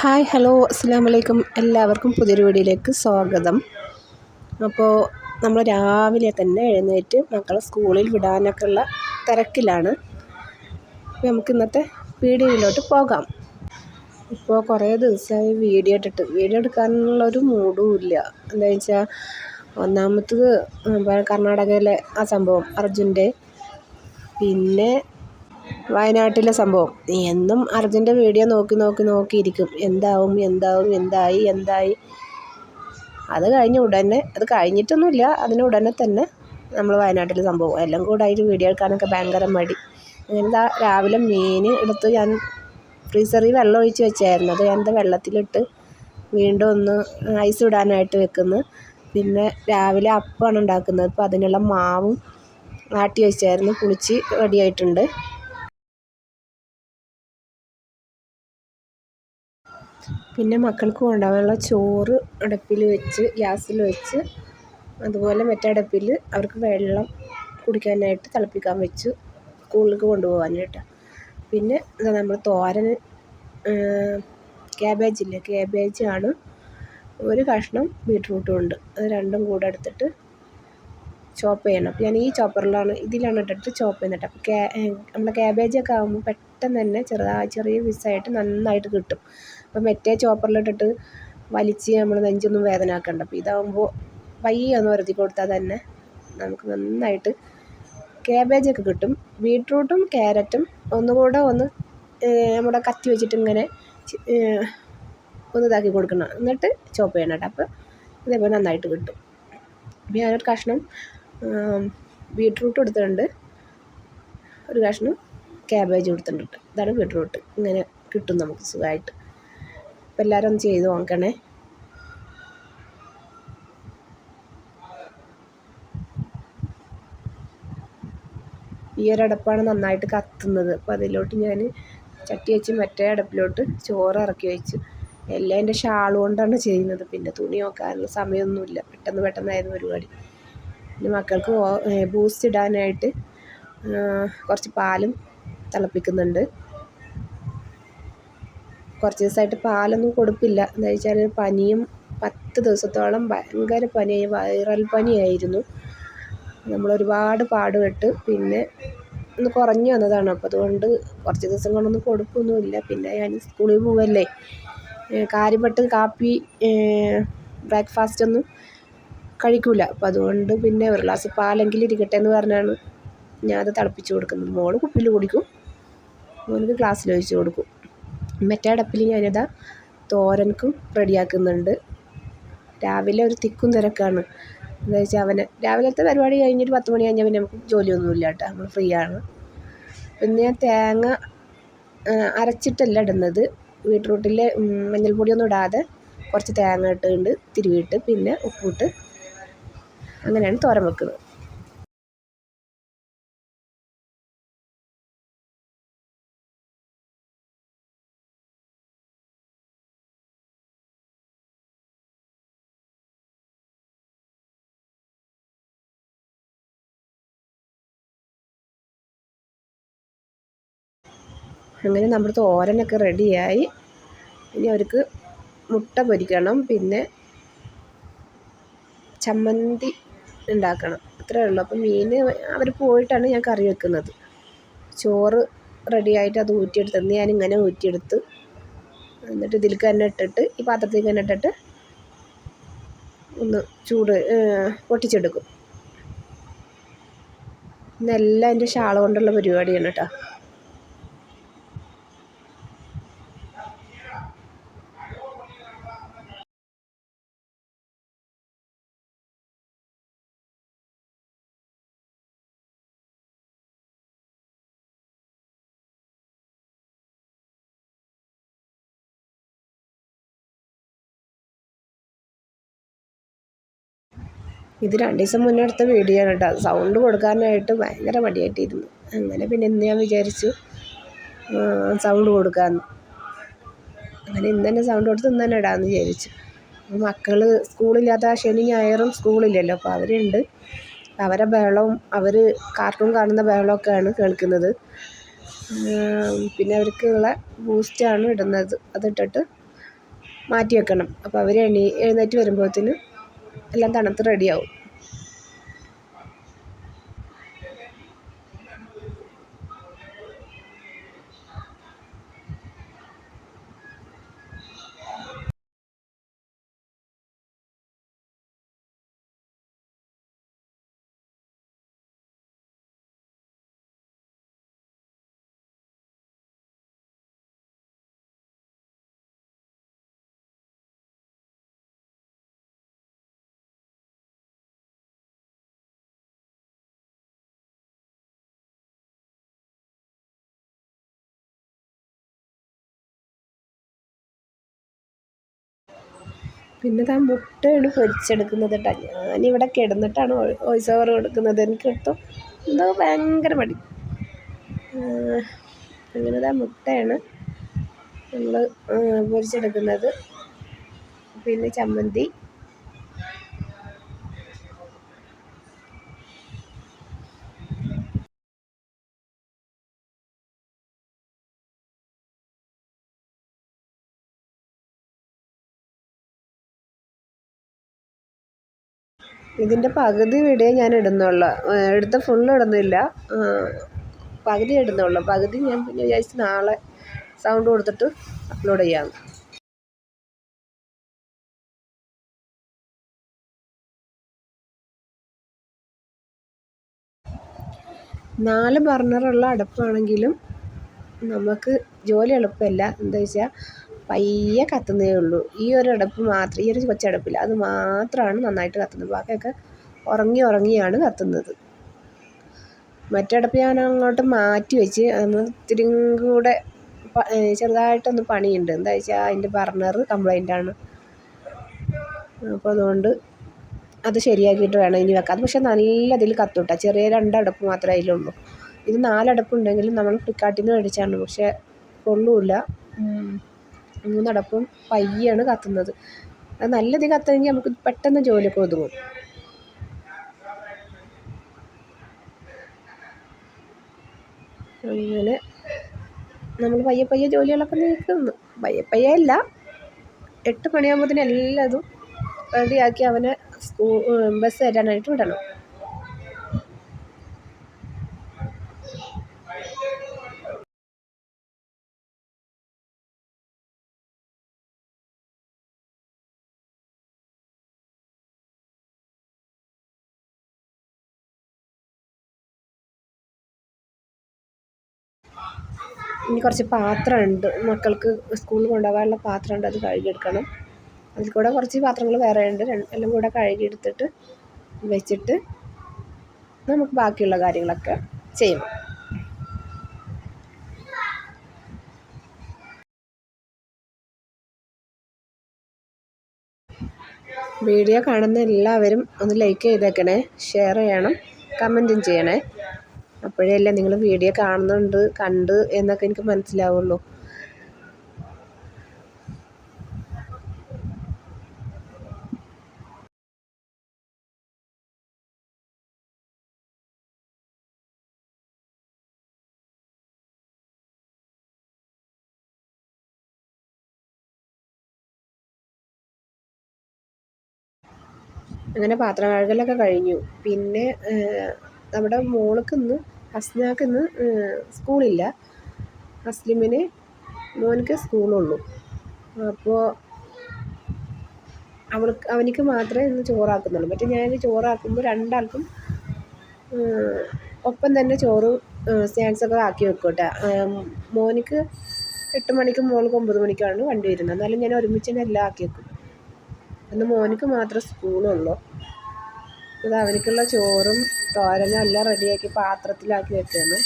Hi hello അസ്സാം വലൈക്കും എല്ലാവർക്കും പുതിയൊരു വീഡിയോയിലേക്ക് സ്വാഗതം. അപ്പോൾ നമ്മൾ രാവിലെ തന്നെ എഴുന്നേറ്റ് മക്കളെ സ്കൂളിൽ വിടാനൊക്കെ ഉള്ള തിരക്കിലാണ്. അപ്പോൾ നമുക്ക് ഇന്നത്തെ വീഡിയോയിലോട്ട് പോകാം. ഇപ്പോൾ കുറേ ദിവസമായി വീഡിയോ ഇട്ടിട്ട്. വീഡിയോ എടുക്കാനുള്ളൊരു മൂഡും ഇല്ല. എന്താ വെച്ചാൽ ഒന്നാമത്തത് കർണാടകയിലെ ആ സംഭവം അർജുന്റെ. പിന്നെ വയനാട്ടിലെ സംഭവം. എന്നും അർജുന്റെ വീഡിയോ നോക്കി നോക്കി നോക്കിയിരിക്കും എന്താവും എന്താവും എന്തായി എന്തായി. അത് കഴിഞ്ഞ ഉടനെ അത് കഴിഞ്ഞിട്ടൊന്നുമില്ല. അതിന് ഉടനെ തന്നെ നമ്മൾ വയനാട്ടിലെ സംഭവം. എല്ലാം കൂടെ ആയിട്ട് വീഡിയോ എടുക്കാനൊക്കെ ഭയങ്കര മടി. അങ്ങനെ രാവിലെ മീൻ എടുത്ത് ഞാൻ ഫ്രീസറിൽ വെള്ളം ഒഴിച്ച് വെച്ചായിരുന്നു. അത് ഞാൻ വെള്ളത്തിലിട്ട് വീണ്ടും ഒന്ന് ഐസ് ഇടാനായിട്ട് വെക്കുന്നു. പിന്നെ രാവിലെ അപ്പമാണ് ഉണ്ടാക്കുന്നത്. അപ്പോൾ അതിനുള്ള മാവും ആട്ടി വെച്ചായിരുന്നു. കുളിച്ച് റെഡി പിന്നെ മക്കൾക്ക് കൊണ്ടുപോകാനുള്ള ചോറ് അടുപ്പിൽ വെച്ച് ഗ്യാസിൽ വെച്ച് അതുപോലെ മറ്റേ അടുപ്പിൽ അവർക്ക് വെള്ളം കുടിക്കാനായിട്ട് തിളപ്പിക്കാൻ വെച്ചു സ്കൂളിലേക്ക് കൊണ്ടുപോകാനായിട്ട്. പിന്നെ ഇതാ നമ്മൾ തോരൻ ക്യാബേജില്ലേ ആണ്. ഒരു കഷ്ണം ബീട്രൂട്ടും ഉണ്ട്. അത് രണ്ടും കൂടെ എടുത്തിട്ട് ചോപ്പ് ചെയ്യണം. ഞാൻ ഈ ചോപ്പറിലാണ് ഇതിലാണ് ഇട്ടിട്ട് ചോപ്പ് ചെയ്യുന്നത് അപ്പോൾ നമ്മുടെ ക്യാബേജൊക്കെ ആകുമ്പോൾ പെട്ടെന്ന് തന്നെ ചെറുതായി ചെറിയ പീസായിട്ട് നന്നായിട്ട് കിട്ടും. അപ്പം മറ്റേ ചോപ്പറിലിട്ടിട്ട് വലിച്ച് നമ്മൾ നെഞ്ചൊന്നും വേദന ആക്കണ്ട അപ്പോൾ ഇതാകുമ്പോൾ പയ്യെ ഒന്ന് വരുത്തി കൊടുത്താൽ തന്നെ നമുക്ക് നന്നായിട്ട് ക്യാബേജൊക്കെ കിട്ടും. ബീട്രൂട്ടും ക്യാരറ്റും ഒന്നുകൂടെ ഒന്ന് നമ്മുടെ കത്തി വെച്ചിട്ട് ഇങ്ങനെ ഒന്ന് ഇതാക്കി കൊടുക്കണം. എന്നിട്ട് ചോപ്പ് ചെയ്യണം കേട്ടോ. അപ്പോൾ ഇതേപോലെ നന്നായിട്ട് കിട്ടും. അപ്പോൾ ഞാനൊരു കഷ്ണം ബീട്രൂട്ട് എടുത്തിട്ടുണ്ട്. ഒരു കഷ്ണം ക്യാബേജ് കൊടുത്തിട്ടുണ്ട്. ഇതാണ് ബീട്രൂട്ട് ഇങ്ങനെ കിട്ടും നമുക്ക് സുഖമായിട്ട് അപ്പോൾ എല്ലാവരും ഒന്ന് ചെയ്ത് നോക്കണേ. ഈ ഒരു അടപ്പാണ് നന്നായിട്ട് കത്തുന്നത്. അപ്പോൾ അതിലോട്ട് ഞാൻ ചട്ടി വെച്ച് മറ്റേ അടപ്പിലോട്ട് ചോറ് ഇറക്കി വെച്ചു. എല്ലാം എന്റെ ഷാൾ കൊണ്ടാണ് ചെയ്യുന്നത്. പിന്നെ തുണി നോക്കാനുള്ള സമയമൊന്നുമില്ല. പെട്ടെന്ന് പെട്ടെന്നായിരുന്നു പരിപാടി. പിന്നെ മക്കൾക്ക് ബൂസ്റ്റ് ഇടാനായിട്ട് കുറച്ച് പാലും തിളപ്പിക്കുന്നുണ്ട്. കുറച്ച് ദിവസമായിട്ട് പാലൊന്നും കൊടുപ്പില്ല. എന്ന് വെച്ചാൽ പനിയും പത്ത് ദിവസത്തോളം ഭയങ്കര പനി വൈറൽ പനിയായിരുന്നു. നമ്മളൊരുപാട് പാടുപെട്ട് പിന്നെ ഒന്ന് കുറഞ്ഞു വന്നതാണ്. അപ്പോൾ അതുകൊണ്ട് കുറച്ച് ദിവസം കൊണ്ടൊന്നും കൊടുപ്പൊന്നുമില്ല. പിന്നെ ഞാൻ സ്കൂളിൽ പോവല്ലേ. കാര്യപ്പെട്ട് കാപ്പി ബ്രേക്ക്ഫാസ്റ്റ് ഒന്നും കഴിക്കില്ല അപ്പം അതുകൊണ്ട് പിന്നെ ഒരു ഗ്ലാസ് പാലെങ്കിലും ഇരിക്കട്ടെ എന്ന് പറഞ്ഞാണ് ഞാനത് തിളപ്പിച്ച് കൊടുക്കുന്നത്. മോൾ കുപ്പിയിൽ കുടിക്കും. മോനക്ക് ക്ലാസ്സിൽ ഒഴിച്ച് കൊടുക്കും. മറ്റേ അടപ്പിൽ ഞാനിതാ തോരൻക്കും റെഡിയാക്കുന്നുണ്ട്. രാവിലെ ഒരു തിക്കും തിരക്കാണ്. എന്താ വെച്ചാൽ അവനെ രാവിലത്തെ പരിപാടി കഴിഞ്ഞിട്ട് പത്ത് മണി കഴിഞ്ഞാൽ പിന്നെ നമുക്ക് ജോലിയൊന്നുമില്ല കേട്ടോ. നമ്മൾ ഫ്രീ ആണ്. പിന്നെ ഞാൻ തേങ്ങ അരച്ചിട്ടല്ല ഇടുന്നത്. ബീട്രൂട്ടിൽ മഞ്ഞൾപ്പൊടിയൊന്നും ഇടാതെ കുറച്ച് തേങ്ങ ഇട്ടുകൊണ്ട് തിരുവിയിട്ട് പിന്നെ ഉപ്പിട്ട് അങ്ങനെയാണ് തോരൻ വെക്കുന്നത്. അങ്ങനെ നമ്മുടെ തോരനൊക്കെ റെഡിയായി. ഇനി അവർക്ക് മുട്ട പൊരിക്കണം. പിന്നെ ചമ്മന്തി ഉണ്ടാക്കണം. അത്രേ ഉള്ളൂ. അപ്പം മീൻ അവർ പോയിട്ടാണ് ഞാൻ കറി വെക്കുന്നത്. ചോറ് റെഡിയായിട്ട് അത് ഊറ്റിയെടുത്ത് ഞാൻ ഇങ്ങനെ ഊറ്റിയെടുത്ത് എന്നിട്ട് ഇതിലേക്ക് തന്നെ ഇട്ടിട്ട് ഈ പാത്രത്തിൽ തന്നെ ഇട്ടിട്ട് ഒന്ന് ചൂട് പൊട്ടിച്ചെടുക്കും. ഇന്നെല്ലാം എന്റെ ഷാള കൊണ്ടുള്ള പരിപാടിയാണ് കേട്ടോ. ഇത് രണ്ട് ദിവസം മുന്നേ എടുത്ത വീഡിയോ ആണ് കേട്ടോ സൗണ്ട് കൊടുക്കാനായിട്ട് ഭയങ്കര മടിയായിട്ടിരുന്നു. അങ്ങനെ പിന്നെ ഇന്ന് ഞാൻ വിചാരിച്ചു സൗണ്ട് കൊടുക്കാമെന്ന് അങ്ങനെ ഇന്ന് തന്നെ സൗണ്ട് കൊടുത്ത് ഇന്ന് തന്നെ ഇടാമെന്ന് വിചാരിച്ചു. മക്കൾ സ്കൂളില്ലാത്ത ശനി ഞായറും സ്കൂളില്ലല്ലോ. അപ്പോൾ അവരുണ്ട്. അവരെ ബഹളവും അവർ കാർട്ടൂൺ കാണുന്ന ബഹളമൊക്കെയാണ് കേൾക്കുന്നത്. പിന്നെ അവർക്കുള്ള ബൂസ്റ്റാണ് ഇടുന്നത്. അതിട്ടിട്ട് മാറ്റി വെക്കണം അപ്പോൾ അവർ എണീ എഴുന്നേറ്റ് വരുമ്പോഴത്തേന് എല്ലാം തണുത്ത് റെഡിയാവും പിന്നെ താൻ മുട്ടയാണ് പൊരിച്ചെടുക്കുന്നത് കേട്ടോ ഞാനിവിടെ കിടന്നിട്ടാണ് വോയിസ് ഓവർ കൊടുക്കുന്നത്. എനിക്ക് കിട്ടും. എന്തോ ഭയങ്കര മടി. അങ്ങനെ താ മുട്ടയാണ് നമ്മൾ പൊരിച്ചെടുക്കുന്നത്. പിന്നെ ചമ്മന്തി. ഇതിന്റെ പകുതി വീഡിയോ ഞാൻ ഇടുന്നുള്ളൂ. എടുത്ത ഫുൾ ഇടുന്നില്ല. പകുതി ഇടുന്നുള്ളൂ. പകുതി ഞാൻ പിന്നെ വിചാരിച്ച് നാളെ സൗണ്ട് കൊടുത്തിട്ട് അപ്ലോഡ് ചെയ്യാം നാല് ബർണറുള്ള അടുപ്പാണെങ്കിലും നമുക്ക് ജോലി എളുപ്പമല്ല. എന്താ വെച്ചാൽ പയ്യെ കത്തുന്നേ ഉള്ളൂ. ഈ ഒരു അടുപ്പ് മാത്രം ഈ ഒരു കൊച്ചടുപ്പില്ല അത് മാത്രമാണ് നന്നായിട്ട് കത്തുന്നത്. ബാക്കിയൊക്കെ ഉറങ്ങി ഉറങ്ങിയാണ് കത്തുന്നത്. മറ്റടുപ്പ് ഞാൻ അങ്ങോട്ട് മാറ്റി വെച്ച് നമ്മൾ ഇത്തിരി കൂടെ ചെറുതായിട്ടൊന്ന് പണിയുണ്ട്. എന്താ വെച്ചാൽ അതിന്റെ ബർണർ കംപ്ലൈന്റ് ആണ്. അപ്പോൾ അതുകൊണ്ട് അത് ശരിയാക്കിയിട്ട് വേണം ഇനി വെക്കാം അത് പക്ഷേ നല്ല അതിൽ കത്തുട്ട ചെറിയ രണ്ടടുപ്പ് മാത്രമേ അതിലുള്ളൂ. ഇത് നാലടുപ്പുണ്ടെങ്കിലും നമ്മൾ ഫ്ലിപ്കാർട്ടിൽ നിന്ന് മേടിച്ചാണ്. പക്ഷേ കൊള്ളൂല മൂന്നടപ്പും പയ്യാണ് കത്തുന്നത്. അത് നല്ലത് കത്തണമെങ്കിൽ നമുക്ക് പെട്ടെന്ന് ജോലിയൊക്കെ ഒതുങ്ങും. അങ്ങനെ നമ്മൾ പയ്യെ പയ്യെ ജോലികളൊക്കെ നീക്കുന്നു. പയ്യെ പയ്യെ അല്ല എട്ട് മണിയാകുമ്പോഴത്തേനും എല്ലാതും റെഡിയാക്കി അവനെ സ്കൂൾ ബസ് കയറ്റാനായിട്ട് വിടണം. ഇനി കുറച്ച് പാത്രമുണ്ട്. മക്കൾക്ക് സ്കൂളിൽ കൊണ്ടുപോകാനുള്ള പാത്രമുണ്ട് അത് കഴുകിയെടുക്കണം. അതിൽ കൂടെ കുറച്ച് പാത്രങ്ങൾ വേറെ ഉണ്ട്. എല്ലാം കൂടെ കഴുകിയെടുത്തിട്ട് വെച്ചിട്ട് നമുക്ക് ബാക്കിയുള്ള കാര്യങ്ങളൊക്കെ ചെയ്യണം വീഡിയോ കാണുന്ന എല്ലാവരും ഒന്ന് ലൈക്ക് ചെയ്തേക്കണേ ഷെയർ ചെയ്യണം കമന്റും ചെയ്യണേ. അപ്പോഴല്ലേ നിങ്ങൾ വീഡിയോ കാണുന്നുണ്ട് കണ്ട് എന്നൊക്കെ എനിക്ക് മനസ്സിലാവുള്ളൂ. അങ്ങനെ പാത്രം കഴുകലൊക്കെ കഴിഞ്ഞു. പിന്നെ നമ്മുടെ മോൾക്ക് ഇന്ന് ഇന്ന് സ്കൂളില്ല. അസ്ലിമിന് മോനിക്ക് സ്കൂളുള്ളൂ. അപ്പോൾ അവൾക്ക് അവനിക്ക് മാത്രമേ ഇന്ന് ചോറാക്കുന്നുള്ളൂ. മറ്റേ ഞാൻ ചോറാക്കുമ്പോൾ രണ്ടാൾക്കും ഒപ്പം തന്നെ ചോറ് സ്നാക്സൊക്കെ ആക്കി വെക്കോട്ടെ. മോനിക്ക് എട്ട് മണിക്കും മോൾക്ക് ഒമ്പത് മണിക്കാണ് വണ്ടി വരുന്നത്. എന്നാലും ഞാൻ ഒരുമിച്ച് തന്നെ എല്ലാം ആക്കി വെക്കും. എന്ന് മോനിക്ക് മാത്രമേ സ്കൂളുള്ളൂ. ഇത് അവർക്കുള്ള ചോറും തോരനും എല്ലാം റെഡിയാക്കി പാത്രത്തിലാക്കി വെക്കുകയാണ്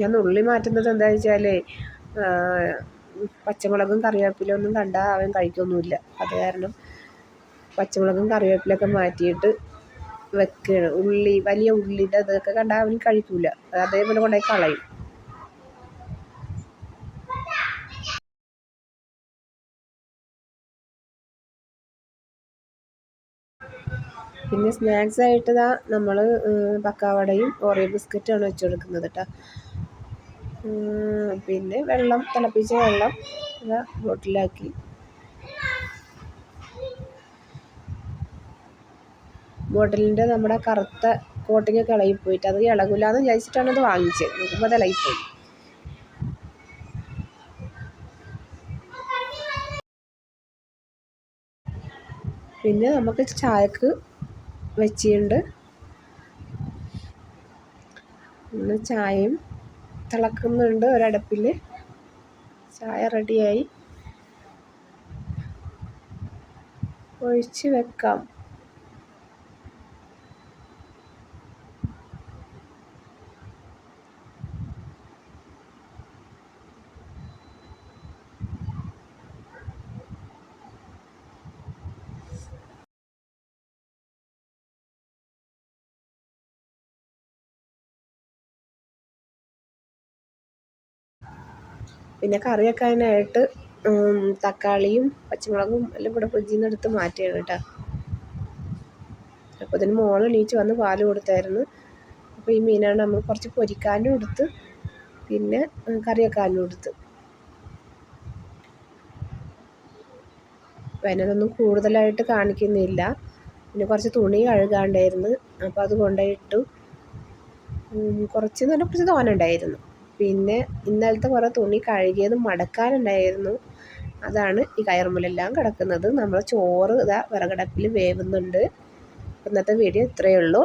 ഞാൻ ഉള്ളി മാറ്റുന്നത് എന്താ വെച്ചാൽ പച്ചമുളകും കറിവേപ്പില ഒന്നും കണ്ടാൽ അവൻ കഴിക്കൊന്നുമില്ല. അത് കാരണം പച്ചമുളകും കറിവേപ്പിലൊക്കെ മാറ്റിയിട്ട് വെക്കുകയാണ് ഉള്ളി വലിയ ഉള്ളിന്റെ അതൊക്കെ കണ്ടാൽ അവൻ കഴിക്കില്ല അതേപോലെ കൊണ്ടുപോയി കളയും. പിന്നെ സ്നാക്സ് ആയിട്ട് ഇതാ നമ്മൾ പക്കാവടയും ഓറിയോ ബിസ്ക്കറ്റാണ് വെച്ച് കൊടുക്കുന്നത് കേട്ടോ പിന്നെ വെള്ളം തിളപ്പിച്ച വെള്ളം ഇതാ ബോട്ടിലാക്കി. ബോട്ടിലിന്റെ നമ്മുടെ കറുത്ത കോട്ടിങ് ഒക്കെ ഇളകിപ്പോയിട്ട് അത് ഇളകില്ലാന്ന് വിചാരിച്ചിട്ടാണ് അത് വാങ്ങിച്ചത്. നോക്കുമ്പോൾ അത് ഇളകിപ്പോയി. പിന്നെ നമുക്ക് ചായക്ക് വെച്ചിട്ടുണ്ട്. പിന്നെ ചായയും തിളക്കുന്നുണ്ട് ഒരടുപ്പിൽ ചായ റെഡിയായി. ഒഴിച്ച് വെക്കാം. പിന്നെ കറി വെക്കാനായിട്ട് തക്കാളിയും പച്ചമുളകും എല്ലാം കൂടെ ഫ്രിഡ്ജിൽ നിന്ന് എടുത്ത് മാറ്റിയാണ് കേട്ടോ. അപ്പോൾ ഇതിന് മോൾ എണീറ്റ് വന്ന് പാൽ കൊടുത്തായിരുന്നു. അപ്പോൾ ഈ മീനാണ് നമ്മൾ കുറച്ച് പൊരിക്കാനും എടുത്ത് പിന്നെ കറി വെക്കാനും എടുത്ത്. വേനലൊന്നും കൂടുതലായിട്ട് കാണിക്കുന്നില്ല. പിന്നെ കുറച്ച് തുണി കഴുകാണ്ടായിരുന്നു. അപ്പോൾ അത് കൊണ്ടുപോയിട്ടു കുറച്ച് നല്ല കുറച്ച് തോനുണ്ടായിരുന്നു പിന്നെ ഇന്നലത്തെ കുറേ തുണി കഴുകിയത് മടക്കാനുണ്ടായിരുന്നു. അതാണ് ഈ കയറുമ്പിലെല്ലാം കിടക്കുന്നത്. നമ്മൾ ചോറ് ഇതാ വിറകടപ്പിൽ വേവുന്നുണ്ട്. ഇന്നത്തെ വീഡിയോ ഇത്രയേ ഉള്ളൂ.